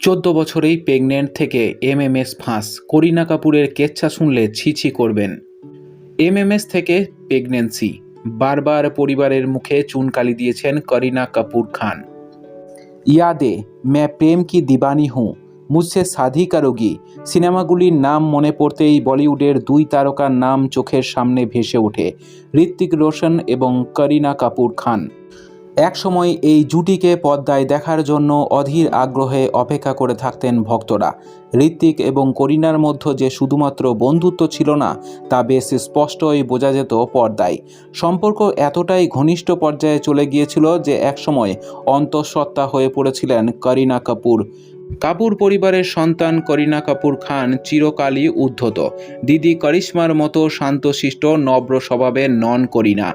চোদ্দ বছরেই প্রেগনেন্ট থেকে এমএমএস ফাঁস। করিনা কাপুরের কেচ্ছা শুনলে ছি করবেন। এমএমএস থেকে প্রেগনেন্সি। বারবার পরিবারের মুখে চুনকালি দিয়েছেন করিনা কাপুর খান। ইয়াদে मैं প্রেম কি দিবানি হুঁ? মুঝসে শাদি কারোগি সিনেমাগুলির নাম মনে পড়তেই বলিউডের দুই তারকার নাম চোখের সামনে ভেসে ওঠে। ঋত্বিক রোশন এবং করিনা কাপুর খান। একসময় এই জুটিকে পদ্মায় দেখার জন্য অধীর আগ্রহে অপেক্ষা করে থাকতেন ভক্তরা। ঋত্বিক এবং করিনার মধ্যে যে শুধুমাত্র বন্ধুত্ব ছিল না, তা বেশ স্পষ্টই বোঝা যেত পর্দায়। সম্পর্ক এতটাই ঘনিষ্ঠ পর্যায়ে চলে গিয়েছিল যে একসময় অন্তঃসত্ত্বা হয়ে পড়েছিলেন করিনা কাপুর। কাপুর পরিবারের সন্তান করিনা কাপুর খান চিরকালই উদ্ধত। দিদি করিশ্মার মতো শান্তশিষ্ট, নব্র স্বভাবের নন করিনা।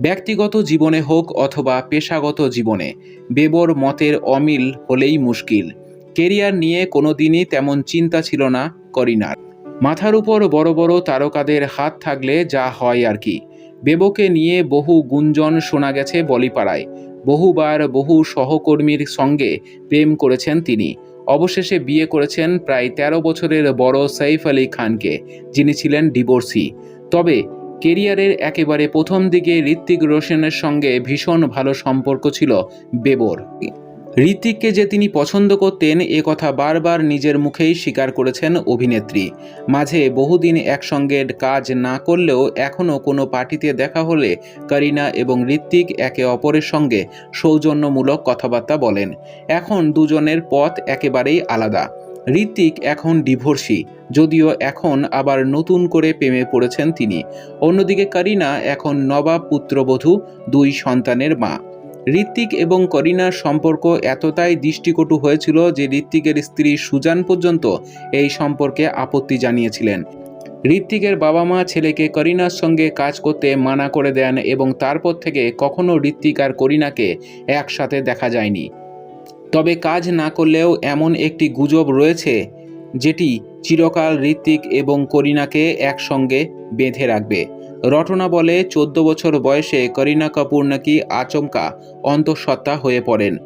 ব্যক্তিগত জীবনে হোক অথবা পেশাগত জীবনে, বেবর মতের অমিল হলেই মুশকিল। কেরিয়ার নিয়ে কোনোদিনই তেমন চিন্তা ছিল না করিনার। মাথার উপর বড় বড় তারকাদের হাত থাকলে যা হয় আর কি। বেবকে নিয়ে বহু গুঞ্জন শোনা গেছে বলিপাড়ায়। বহুবার বহু সহকর্মীর সঙ্গে প্রেম করেছেন তিনি। অবশেষে বিয়ে করেছেন প্রায় ১৩ বছরের বড় সৈফ আলী খানকে, যিনি ছিলেন ডিভোর্সি। তবে কেরিয়ারের একেবারে প্রথম দিকে ঋত্বিক রোশনের সঙ্গে ভীষণ ভালো সম্পর্ক ছিল বেবর। ঋত্বিককে যে তিনি পছন্দ করতেন, এ কথা বারবার নিজের মুখেই স্বীকার করেছেন অভিনেত্রী। মাঝে বহুদিন একসঙ্গে কাজ না করলেও এখনও কোনো পার্টিতে দেখা হলে করিনা এবং ঋত্বিক একে অপরের সঙ্গে সৌজন্যমূলক কথাবার্তা বলেন। এখন দুজনের পথ একেবারেই আলাদা। ঋত্বিক এখন ডিভোর্সি। যদিও এখন আবার নতুন করে প্রেমে পড়েছেন তিনি। অন্যদিকে করিনা এখন নবাব পুত্রবধূ, দুই সন্তানের মা। ঋত্বিক এবং করিনার সম্পর্ক এতটাই দৃষ্টিকটু হয়েছিল যে ঋত্বিকের স্ত্রী সুজান পর্যন্ত এই সম্পর্কে আপত্তি জানিয়েছিলেন। ঋত্বিকের বাবা মা ছেলেকে করিনার সঙ্গে কাজ করতে মানা করে দেন এবং তারপর থেকে কখনও ঋত্বিক আর করিনাকে একসাথে দেখা যায়নি। তবে কাজ না করলেও এমন একটি গুজব রয়েছে যেটি চিরকাল ঋত্বিক এবং করিনাকে একসঙ্গে বেঁধে রাখবে। রটনা বলে চোদ্দ বছর বয়সে করিনা কাপুর নাকি আচমকা অন্তঃসত্ত্বা হয়ে পড়েন।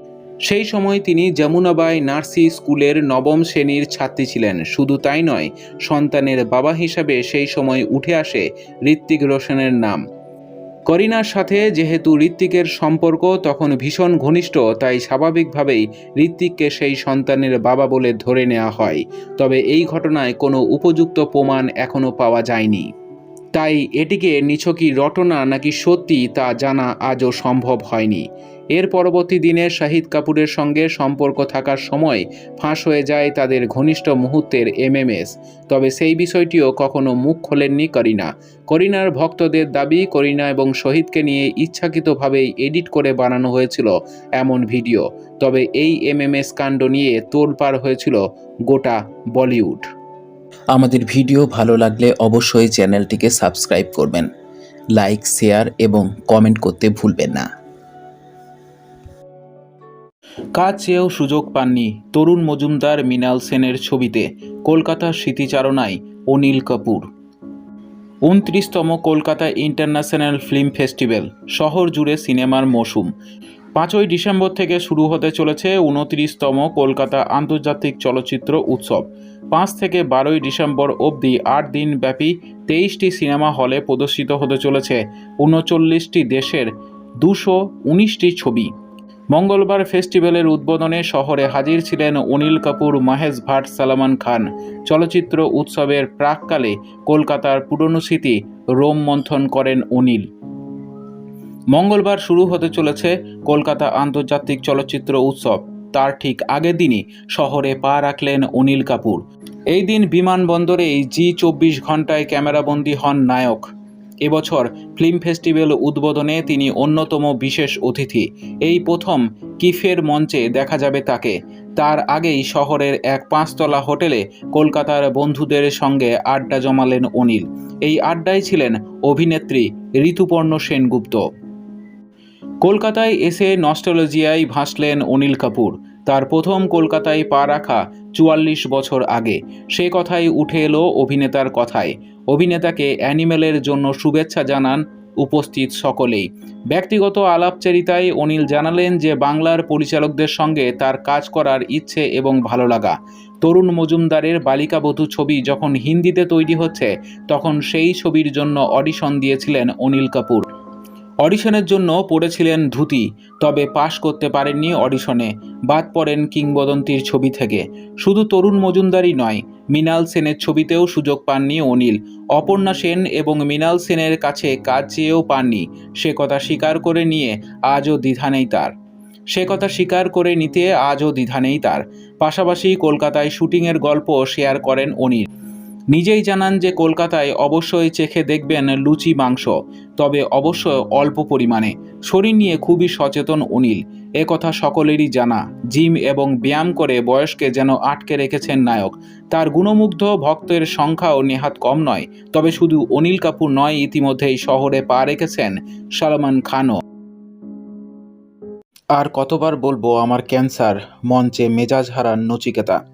সেই সময় তিনি যমুনাবাই নার্সি স্কুলের নবম শ্রেণির ছাত্রী ছিলেন। শুধু তাই নয়, সন্তানের বাবা হিসাবে সেই সময় উঠে আসে ঋত্বিক রোশনের নাম। করিনার সাথে যেহেতু ঋত্বিকের সম্পর্ক তখন ভীষণ ঘনিষ্ঠ, তাই স্বাভাবিকভাবেই ঋত্বিককে সেই সন্তানের বাবা বলে ধরে নেওয়া হয়। তবে এই ঘটনায় কোনো উপযুক্ত প্রমাণ এখনও পাওয়া যায়নি। তাই এটিকে নিছকি রটনা নাকি সত্যি তা জানা আজও সম্ভব হয়নি। এর পরবর্তী দিনে শাহিদ কাপুরের সঙ্গে সম্পর্ক থাকার সময় ফাঁস হয়ে যায় তাদের ঘনিষ্ঠ মুহূর্তের এমএমএস। তবে সেই বিষয়টিও কখনো মুখ খোলেননি করিনা। করিনার ভক্তদের দাবি, করিনা এবং শহীদকে নিয়ে ইচ্ছাকৃতভাবেই এডিট করে বানানো হয়েছিল এমন ভিডিও। তবে এই এমএমএস কাণ্ড নিয়ে তোলপাড় হয়েছিল গোটা বলিউড। আমাদের ভিডিও ভালো লাগলে অবশ্যই চ্যানেলটিকে সাবস্ক্রাইব করবেন। লাইক, শেয়ার এবং কমেন্ট করতে ভুলবেন না। কাজ চেয়েও সুযোগ পাননি তরুণ মজুমদার মৃণাল সেনের ছবিতে কলকাতার স্মৃতিচারণায় অনিল কাপুর। উনত্রিশতম কলকাতা ইন্টারন্যাশনাল ফিল্ম ফেস্টিভ্যাল, শহর জুড়ে সিনেমার মৌসুম। পাঁচই ডিসেম্বর থেকে শুরু হতে চলেছে উনত্রিশতম কলকাতা আন্তর্জাতিক চলচ্চিত্র উৎসব। পাঁচ থেকে বারোই ডিসেম্বর অবধি আট দিন ব্যাপী তেইশটি সিনেমা হলে প্রদর্শিত হতে চলেছে উনচল্লিশটি দেশের দুশো উনিশটি ছবি। মঙ্গলবার ফেস্টিভ্যালের উদ্বোধনে শহরে হাজির ছিলেন অনিল কাপুর, মহেশ ভাট, সালমান খান। চলচ্চিত্র উৎসবের প্রাককালে কলকাতার পুরনো স্মৃতি রোম মন্থন করেন অনিল। মঙ্গলবার শুরু হতে চলেছে কলকাতা আন্তর্জাতিক চলচ্চিত্র উৎসব। তার ঠিক আগের দিনই শহরে পা রাখলেন অনিল কাপুর। এই দিন বিমানবন্দরেই জি চব্বিশ ঘন্টায় ক্যামেরাবন্দি হন নায়ক। এবছর ফিল্ম ফেস্টিভ্যাল উদ্বোধনে তিনি অন্যতম বিশেষ অতিথি। এই প্রথম কিফের মঞ্চে দেখা যাবে তাকে। তার আগেই শহরের এক পাঁচতলা হোটেলে কলকাতার বন্ধুদের সঙ্গে আড্ডা জমালেন অনিল। এই আড্ডায় ছিলেন অভিনেত্রী ঋতুপর্ণ সেনগুপ্ত। কলকাতায় এসে নস্টলজিয়ায় ভাসলেন অনিল কাপুর। তার প্রথম কলকাতায় পা রাখা চুয়াল্লিশ বছর আগে। সে কথাই উঠে এলো অভিনেতার কথায়। অভিনেতাকে অ্যানিমেলের জন্য শুভেচ্ছা জানান উপস্থিত সকলেই। ব্যক্তিগত আলাপচারিতায় অনিল জানালেন যে, বাংলার পরিচালকদের সঙ্গে তার কাজ করার ইচ্ছে এবং ভালো লাগা। তরুণ মজুমদারের বালিকাবধূ ছবি যখন হিন্দিতে তৈরি হচ্ছে, তখন সেই ছবির জন্য অডিশন দিয়েছিলেন অনিল কাপুর। অডিশনের জন্য পড়েছিলেন ধুতি, তবে পাশ করতে পারেননি অডিশনে। বাদ পড়েন কিংবদন্তির ছবি থেকে। শুধু তরুণ মজুমদারই নয়, মৃণাল সেনের ছবিতেও সুযোগ পাননি অনিল। অপর্ণা সেন এবং মৃণাল সেনের কাছে কাজ চেয়েও পাননি। সে কথা স্বীকার করে নিয়ে আজও দ্বিধা নেই তার। সে কথা স্বীকার করে নিতে আজও দ্বিধা নেই তার। পাশাপাশি কলকাতায় শুটিংয়ের গল্প শেয়ার করেন অনিল। নিজেই জানান যে কলকাতায় অবশ্যই চেখে দেখবেন লুচি মাংস, তবে অবশ্য অল্প পরিমাণে। শরীর নিয়ে খুবই সচেতন অনিল। কথা সকলেরই জানা। জিম এবং ব্যায়াম করে বয়সকে যেন আটকে রেখেছেন নায়ক। তার গুণমুগ্ধ ভক্তের সংখ্যাও নেহাত কম নয়। তবে শুধু অনিল কাপুর নয়, ইতিমধ্যেই শহরে পা রেখেছেন সলমান খানও। আর কতবার বলব, আমার ক্যান্সার, মঞ্চে মেজাজ হারান নচিকেতা।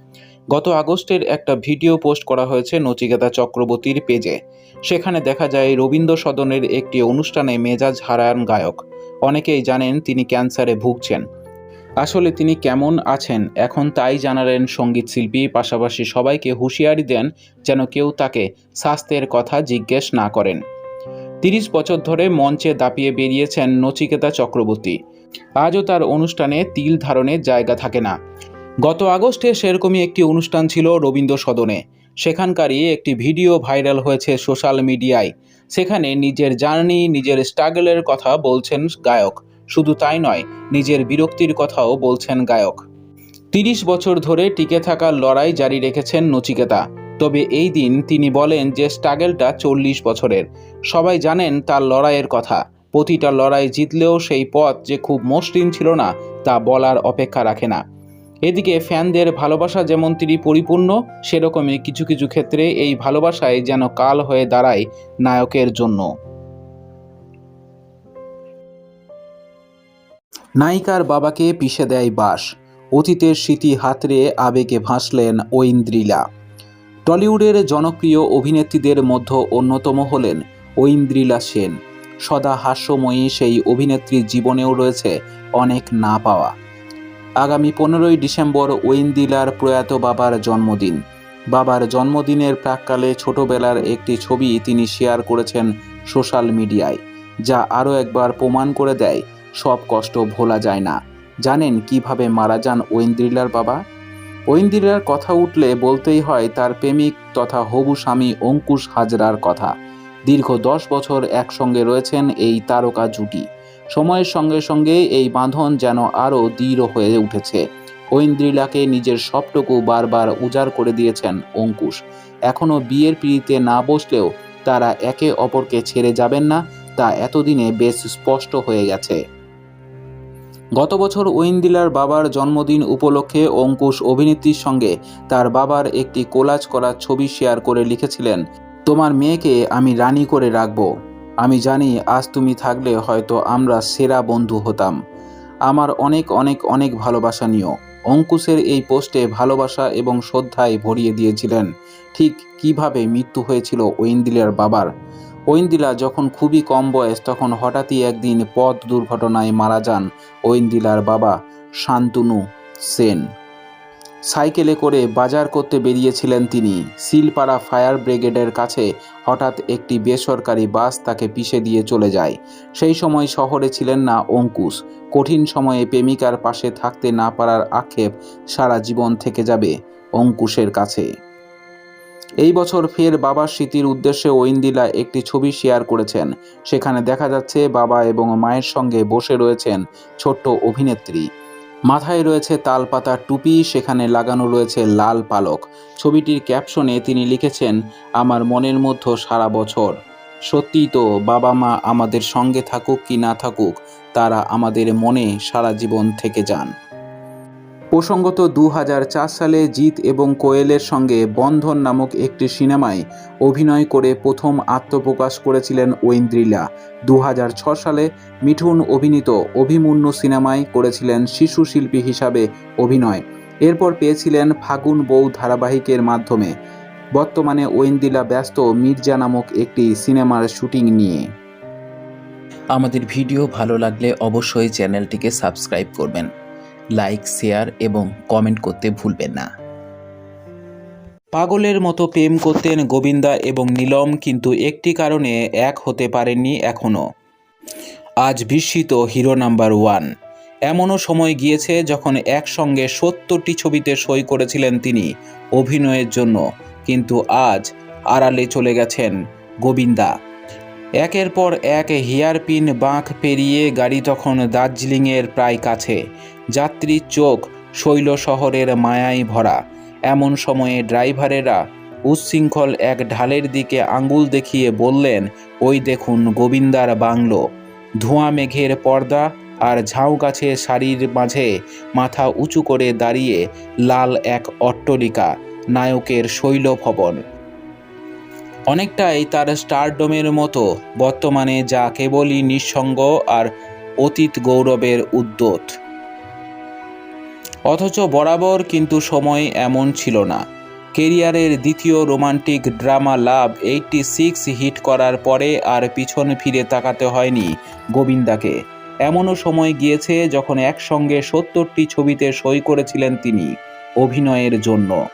গত আগস্টের একটা ভিডিও পোস্ট করা হয়েছে নচিকেতা চক্রবর্তীর পেজে। সেখানে দেখা যায় রবীন্দ্র সদনের একটি অনুষ্ঠানে মেজাজ হারান গায়ক। অনেকেই জানেন তিনি ক্যান্সারে ভুগছেন। আসলে তিনি কেমন আছেন, এখন তাই জানালেন সংগীত শিল্পী, পাশাপাশি সবাইকে হুঁশিয়ারি দেন যেন কেউ তাকে স্বাস্থ্যের কথা জিজ্ঞেস না করেন। তিরিশ বছর ধরে মঞ্চে দাপিয়ে বেরিয়েছেন নচিকেতা চক্রবর্তী। আজও তার অনুষ্ঠানে তিল ধারণের জায়গা থাকে না। গত আগস্টে সেরকমই একটি অনুষ্ঠান ছিল রবীন্দ্র সদনে। সেখানকারই একটি ভিডিও ভাইরাল হয়েছে সোশ্যাল মিডিয়ায়। সেখানে নিজের জার্নি, নিজের স্ট্রাগলের কথা বলছেন গায়ক। শুধু তাই নয়, নিজের বিরক্তির কথাও বলছেন গায়ক। তিরিশ বছর ধরে টিকে থাকার লড়াই জারি রেখেছেন নচিকেতা। তবে এই দিন তিনি বলেন যে স্ট্রাগলটা চল্লিশ বছরের। সবাই জানেন তার লড়াইয়ের কথা। প্রতিটা লড়াই জিতলেও সেই পথ যে খুব মসৃণ ছিল না, তা বলার অপেক্ষা রাখে না। এদিকে ফ্যানদের ভালোবাসা যেমন তিনি পরিপূর্ণ, সেরকমই কিছু কিছু ক্ষেত্রে এই ভালোবাসায় যেন কাল হয়ে দাঁড়ায় নায়কের জন্য। নায়িকার বাবাকে পিষে দেয় বাস। অতীতের স্মৃতি হাতড়ে আবেগে ভাসলেন ঐন্দ্রিলা। টলিউডের জনপ্রিয় অভিনেত্রীদের মধ্যে অন্যতম হলেন ঐন্দ্রিলা সেন। সদা হাস্যময়ী সেই অভিনেত্রীর জীবনেও রয়েছে অনেক না পাওয়া। আগামী পনেরোই ডিসেম্বর ওয়েন্দিলার প্রয়াত বাবার জন্মদিন। বাবার জন্মদিনের প্রাককালে ছোটবেলার একটি ছবি তিনি শেয়ার করেছেন সোশ্যাল মিডিয়ায়, যা আরও একবার প্রমাণ করে দেয়, সব কষ্ট ভোলা যায় না। জানেন কীভাবে মারা যান ওয়েন্দ্রিলার বাবা? ওয়েন্দ্রিলার কথা উঠলে বলতেই হয় তার প্রেমিক তথা হবু স্বামী অঙ্কুশ হাজরার কথা। দীর্ঘ দশ বছর একসঙ্গে রয়েছেন এই তারকা জুটি। সময়ের সঙ্গে সঙ্গে এই বাঁধন যেন আরও দৃঢ় হয়ে উঠেছে। ঐন্দ্রিলাকে নিজের সবটুকু বারবার উজাড় করে দিয়েছেন অঙ্কুশ। এখনও বিয়ের পিড়িতে না বসলেও তারা একে অপরকে ছেড়ে যাবেন না, তা এতদিনে বেশ স্পষ্ট হয়ে গেছে। গত বছর ঐন্দিলার বাবার জন্মদিন উপলক্ষে অঙ্কুশ অভিনেত্রীর সঙ্গে তার বাবার একটি কোলাজ করা ছবি শেয়ার করে লিখেছিলেন, তোমার মেয়েকে আমি রানী করে রাখব। আমি জানি আজ তুমি থাকলে হয়তো আমরা সেরা বন্ধু হতাম। আমার অনেক অনেক অনেক ভালোবাসা নিও। অঙ্কুশের এই পোস্টে ভালোবাসা এবং শ্রদ্ধায় ভরিয়ে দিয়েছিলেন। ঠিক কীভাবে মৃত্যু হয়েছিল ঐন্দিলার বাবার? ঐন্দিলা যখন খুবই কম বয়স, তখন হঠাৎই একদিন পথ দুর্ঘটনায় মারা যান ঐন্দিলার বাবা শান্তনু সেন। সাইকেলে করে বাজার করতে বেরিয়েছিলেন তিনি। সিলপাড়া ফায়ার ব্রিগেডের কাছে হঠাৎ একটি বেসরকারি বাস তাকে পিষে দিয়ে চলে যায়। সেই সময় শহরে ছিলেন না অঙ্কুশ। কঠিন সময়ে প্রেমিকার পাশে থাকতে না পারার আক্ষেপ সারা জীবন থেকে যাবে অঙ্কুশের কাছে। এই বছর ফের বাবার স্মৃতির উদ্দেশ্যে ঐন্দিলা একটি ছবি শেয়ার করেছেন। সেখানে দেখা যাচ্ছে বাবা এবং মায়ের সঙ্গে বসে রয়েছেন ছোট্ট অভিনেত্রী। মাথায় রয়েছে তালপাতা টুপি, সেখানে লাগানো রয়েছে লাল পালক। ছবিটির ক্যাপশনে তিনি লিখেছেন, আমার মনের মধ্যে সারা বছর। সত্যিই তো বাবা মা আমাদের সঙ্গে থাকুক কি না থাকুক, তারা আমাদের মনে সারা জীবন থেকে যান। প্রসঙ্গত দু হাজার চার সালে জিৎ এবং কোয়েলের সঙ্গে বন্ধন নামক একটি সিনেমায় অভিনয় করে প্রথম আত্মপ্রকাশ করেছিলেন ঐন্দ্রিলা দু সালে মিঠুন অভিনীত অভিমন্যু সিনেমায় করেছিলেন শিশু শিল্পী হিসাবে অভিনয়। এরপর পেয়েছিলেন ফাগুন বউ ধারাবাহিকের মাধ্যমে। বর্তমানে ঐন্দিলা ব্যস্ত মির্জা নামক একটি সিনেমার শুটিং নিয়ে। আমাদের ভিডিও ভালো লাগলে অবশ্যই চ্যানেলটিকে সাবস্ক্রাইব করবেন। লাইক, শেয়ার এবং কমেন্ট করতে ভুলবেন না। পাগলের মতো প্রেম করতেন গোবিন্দা এবং নীলম, কিন্তু একটি কারণে এক হতে পারেননি এখনও। আজ বিস্মিত হিরো নাম্বার ওয়ান। এমনও সময় গিয়েছে যখন একসঙ্গে সত্তরটি ছবিতে সই করেছিলেন তিনি অভিনয়ের জন্য, কিন্তু আজ আড়ালে চলে গেছেন গোবিন্দা। একের পর এক হেয়ারপিন বাঁক পেরিয়ে গাড়ি তখন দার্জিলিংয়ের প্রায় কাছে। যাত্রীর চোখ শৈল শহরের মায়ায় ভরা। এমন সময়ে ড্রাইভারেরা উচ্ছৃঙ্খল এক ঢালের দিকে আঙ্গুল দেখিয়ে বললেন, ওই দেখুন গোবিন্দার বাংলো। ধোঁয়া মেঘের পর্দা আর ঝাউ গাছের সারির মাঝে মাথা উঁচু করে দাঁড়িয়ে লাল এক অট্টলিকা, নায়কের শৈল ভবন। অনেকটাই তার স্টারডোমের মতো, বর্তমানে যা কেবলই নিঃসঙ্গ আর অতীত গৌরবের উদ্যোত অথচ বরাবর কিন্তু সময় এমন ছিল না। কেরিয়ারের দ্বিতীয় romantic drama love eighty six hit করার পরে আর পিছন ফিরে তাকাতে হয়নি গোবিন্দাকে। এমনও সময় গিয়েছে যখন একসঙ্গে সত্তরটি ছবিতে সই করেছিলেন তিনি অভিনয়ের জন্য।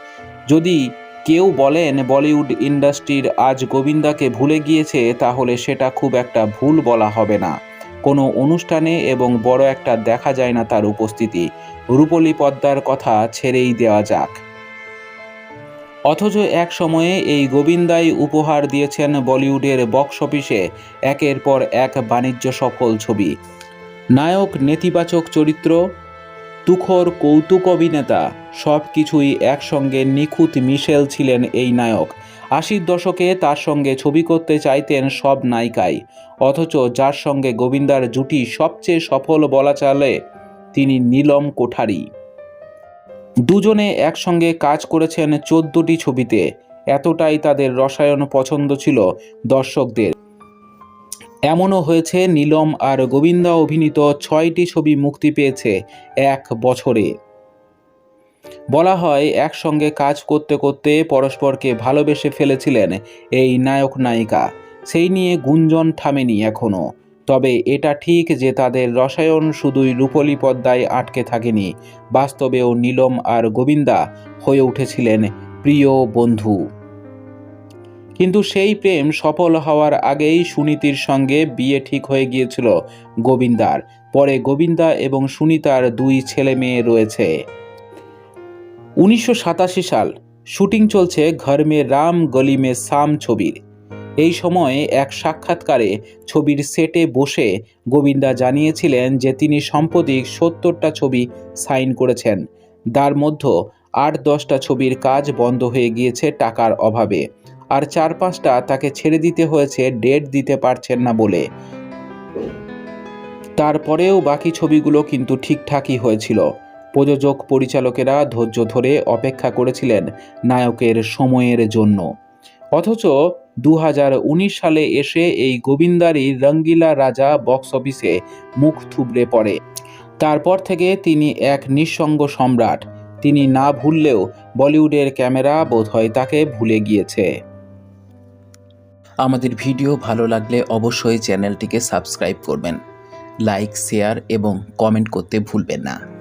যদি কেউ বলেন বলিউড ইন্ডাস্ট্রির আজ গোবিন্দাকে ভুলে গিয়েছে, তাহলে সেটা খুব একটা ভুল বলা হবে না। কোনো অনুষ্ঠানে এবং বড় একটা দেখা যায় না তার উপস্থিতি। রূপলী পদ্মার কথা ছেড়েই দেওয়া যাক। অথচ এক সময়ে এই গোবিন্দাই উপহার দিয়েছেন বলিউডের বক্স অফিসে একের পর এক বাণিজ্য সফল ছবি। নায়ক, নেতিবাচক চরিত্র, তুখর কৌতুক অভিনেতা সব কিছুই একসঙ্গে নিখুঁত মিশেল ছিলেন এই নায়ক। আশির দশকে তার সঙ্গে ছবি করতে চাইতেন সব নায়িকাই। অথচ যার সঙ্গে গোবিন্দার জুটি সবচেয়ে সফল বলা চলে, তিনি নীলম কোঠারি। দুজনে একসঙ্গে কাজ করেছেন চোদ্দটি ছবিতে। এতটাই তাদের রসায়ন পছন্দ ছিল দর্শকদের। এমনও হয়েছে, নীলম আর গোবিন্দা অভিনীত ছয়টি ছবি মুক্তি পেয়েছে এক বছরে। বলা হয়, একসঙ্গে কাজ করতে করতে পরস্পরকে ভালোবেসে ফেলেছিলেন এই নায়ক নায়িকা। সেই নিয়ে গুঞ্জন থামেনি এখনও তবে এটা ঠিক যে তাদের রসায়ন শুধুই রূপলি পদ্মায় আটকে থাকেনি। বাস্তবেও নীলম আর গোবিন্দা হয়ে উঠেছিলেন প্রিয় বন্ধু। কিন্তু সেই প্রেম সফল হওয়ার আগেই সুনীতির সঙ্গে বিয়ে ঠিক হয়ে গিয়েছিল গোবিন্দার। পরে গোবিন্দা এবং সুনিতার দুই ছেলে মেয়ে রয়েছে। উনিশশো সাতাশি সাল শুটিং চলছে ঘর মে রাম, গলি মে সাম ছবির। এই সময়ে এক সাক্ষাৎকারে ছবির সেটে বসে গোবিন্দা জানিয়েছিলেন যে তিনি সম্প্রতি সত্তরটা ছবি সাইন করেছেন। তার মধ্যে আট দশটা ছবির কাজ বন্ধ হয়ে গিয়েছে টাকার অভাবে। আর চার পাঁচটা তাকে ছেড়ে দিতে হয়েছে, ডেট দিতে পারছেন না বলে। তারপরেও বাকি ছবিগুলো কিন্তু ঠিকঠাকই হয়েছিল। প্রযোজক পরিচালকেরা ধৈর্য ধরে অপেক্ষা করেছিলেন নায়কের সময়ের জন্য। অথচ দু হাজার উনিশ সালে এসে এই গোবিন্দারই রঙ্গিলা রাজা বক্স অফিসে মুখ থুবড়ে পড়ে। তারপর থেকে তিনি এক নিঃসঙ্গ সম্রাট। তিনি না ভুললেও বলিউডের ক্যামেরা বোধহয় তাকে ভুলে গিয়েছে। আমাদের ভিডিও ভালো লাগলে অবশ্যই চ্যানেলটিকে সাবস্ক্রাইব করবেন। লাইক, শেয়ার এবং কমেন্ট করতে ভুলবেন না।